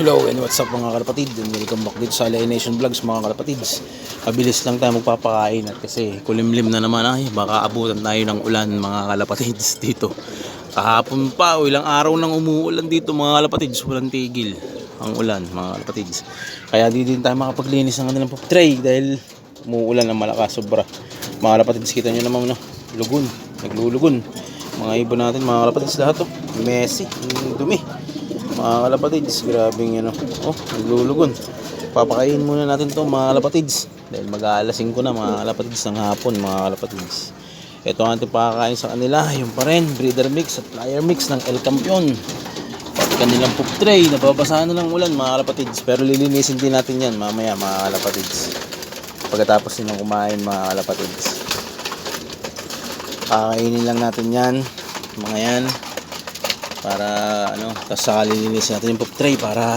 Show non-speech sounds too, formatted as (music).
Hello and what's up mga kalapatid? And welcome back dito sa Alay Nation Vlogs mga kalapatids. Kabilis lang tayo magpapakain at kasi kulimlim na naman ay baka abutan tayo ng ulan mga kalapatids (laughs) dito. Kahapon pa o ilang araw nang umuulan dito mga kalapatids. Walang tigil ang ulan mga kalapatids. Kaya di din tayo makapaglinis ng kanilang pop tray dahil umuulan ng malakas sobra. Mga kalapatids kita nyo naman no, lugon, naglulugon. Mga ibon natin mga kalapatids lahat to messy, ang dumi mga kalapatids, grabing ano. Oh, naglulugon. Papakain muna natin to mga kalapatids. Dahil mag-aalasin ko na mga kalapatids ng hapon mga kalapatids. Ito ang ating pakakain sa kanila. Yung pa rin, breeder mix at flyer mix ng El Campion. Pati kanilang poop tray, nababasahan na ng ulan mga kalapatids. Pero lilinisin din natin yan mamaya mga kalapatids. Pagkatapos nilang kumain mga kalapatids. Kakainin lang natin yan. Mga yan para ano, tapos saka lilinisin natin yung pop tray para